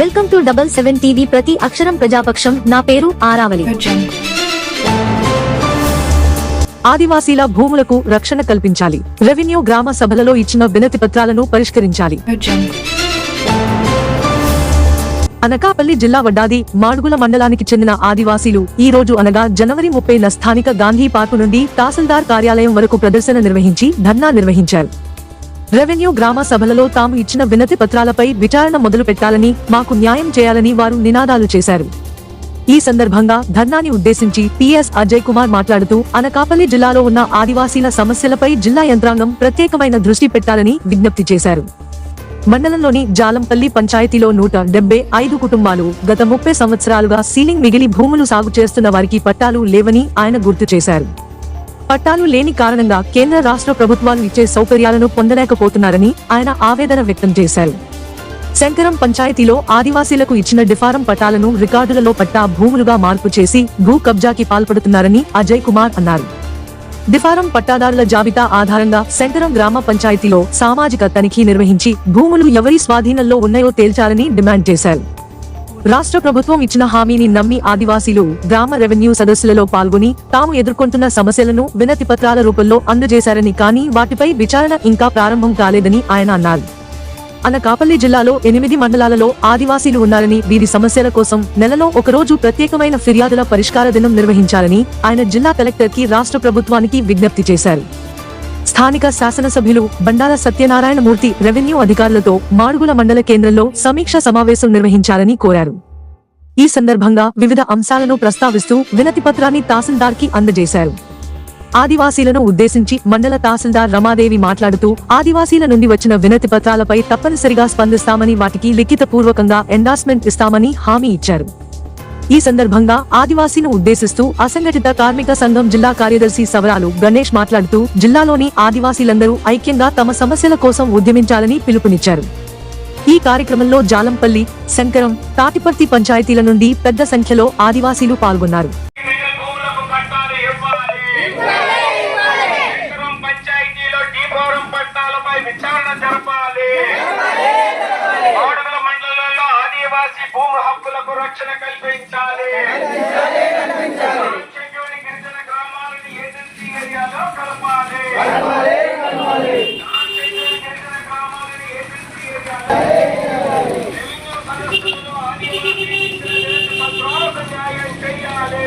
Welcome to double seven TV ప్రతి అక్షరం ప్రజాపక్షం. నా పేరు ఆరావళి. ఆదివాసీల భూములకు రక్షణ కల్పించాలి. రెవెన్యూ గ్రామ సభలలో ఇచ్చిన వినతి పత్రాలను పరిష్కరించాలి. అనకాపల్లి జిల్లా వడ్డాది మాడుగుల మండలానికి చెందిన ఆదివాసీలు ఈ రోజు అనగా జనవరి ముప్పైన స్థానిక గాంధీ పార్కు నుండి తహసీల్దార్ కార్యాలయం వరకు ప్రదర్శన నిర్వహించి ధర్నా నిర్వహించారు. రెవెన్యూ గ్రామ సభలలో తాము ఇచ్చిన వినతి పత్రాలపై విచారణ మొదలు పెట్టాలని మాకు న్యాయం చేయాలని వారు నినాదాలు చేశారు. ఈ సందర్భంగా ధర్నాని ఉద్దేశించి పిఎస్ అజయ్ కుమార్ మాట్లాడుతూ అనకాపల్లి జిల్లాలో ఉన్న ఆదివాసీల సమస్యలపై జిల్లా యంత్రాంగం ప్రత్యేకమైన దృష్టి పెట్టాలని విజ్ఞప్తి చేశారు. మండలంలోని జాలంపల్లి పంచాయతీలో నూట డెబ్బై ఐదు కుటుంబాలు గత ముప్పై సంవత్సరాలుగా సీలింగ్ మిగిలి భూములు సాగు చేస్తున్న వారికి పట్టాలు లేవని ఆయన గుర్తు చేశారు. పట్టాలు లేని కారణంగా కేంద్ర రాష్ట్ర ప్రభుత్వాలు ఇచ్చే సౌకర్యాలను పొందలేకపోతున్నారని ఆయన ఆవేదన వ్యక్తం చేశారు. శంకరం పంచాయతీలో ఆదివాసీలకు ఇచ్చిన డిఫారం పట్టాలను రికార్డులలో పట్టా భూములుగా మార్పు చేసి భూ కబ్జాకి పాల్పడుతున్నారని అజయ్ కుమార్ అన్నారు. డిఫారం పట్టాదారుల జాబితా ఆధారంగా శంకరం గ్రామ పంచాయతీలో సామాజిక తనిఖీ నిర్వహించి భూములు ఎవరి స్వాధీనంలో ఉన్నాయో తేల్చాలని డిమాండ్ చేశారు. రాష్ట్ర ప్రభుత్వం ఇచ్చిన హామీని నమ్మి ఆదివాసీలు గ్రామ రెవెన్యూ సదస్సులలో పాల్గొని తాము ఎదుర్కొంటున్న సమస్యలను వినతి పత్రాల రూపంలో అందజేశారని కానీ వాటిపై విచారణ ఇంకా ప్రారంభం కాలేదని ఆయన అన్నారు. అనకాపల్లి జిల్లాలో ఎనిమిది మండలాలలో ఆదివాసీలు ఉన్నారని వీరి సమస్యల కోసం నెలలో ఒకరోజు ప్రత్యేకమైన ఫిర్యాదుల పరిష్కార దినం నిర్వహించాలని ఆయన జిల్లా కలెక్టర్కి రాష్ట్ర ప్రభుత్వానికి విజ్ఞప్తి చేశారు. స్థానిక శాసనసభ్యులు బండార సత్యనారాయణమూర్తి రెవెన్యూ అధికారులతో మాడుగుల మండల కేంద్రంలో సమీక్ష సమావేశం నిర్వహించాలని కోరారు. ఈ సందర్భంగా వివిధ అంశాలను ప్రస్తావిస్తూ వినతిపత్రాన్ని తహసీల్దార్కి అందజేశారు. ఆదివాసీలను ఉద్దేశించి మండల తహసీల్దార్ రమాదేవి మాట్లాడుతూ ఆదివాసీల నుండి వచ్చిన వినతి పత్రాలపై తప్పనిసరిగా స్పందిస్తామని వాటికి లిఖిత పూర్వకంగా ఎండార్స్మెంట్ ఇస్తామని హామీ ఇచ్చారు. ఈ సందర్భంగా ఆదివాసీను ఉద్దేశిస్తూ అసంఘటిత కార్మిక సంఘం జిల్లా కార్యదర్శి సవరాలు గణేష్ మాట్లాడుతూ జిల్లాలోని ఆదివాసీలందరూ ఐక్యంగా తమ సమస్యల కోసం ఉద్యమించాలని పిలుపునిచ్చారు. ఈ కార్యక్రమంలో జాలంపల్లి శంకరం తాటిపర్తి పంచాయతీల నుండి పెద్ద సంఖ్యలో ఆదివాసీలు పాల్గొన్నారు. ఆదివాసీ భూమి హక్కులకు రక్షణ కల్పించాలి షెడ్యూల్ గిరిజన గ్రామాలను ఏజెన్సీ ఏరియాలో కలపాలి నాన్ షెడ్యూల్ గిరిజన గ్రామాలను ఏజెన్సీ ఏరియాలో రెవెన్యూ సదస్సులలో ఆదివాసీ గిరిజన పత్రాలకు న్యాయం చేయాలి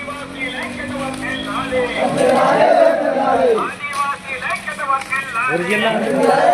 ఆదివాసీ లైక్యత వర్ధిల్లాలి.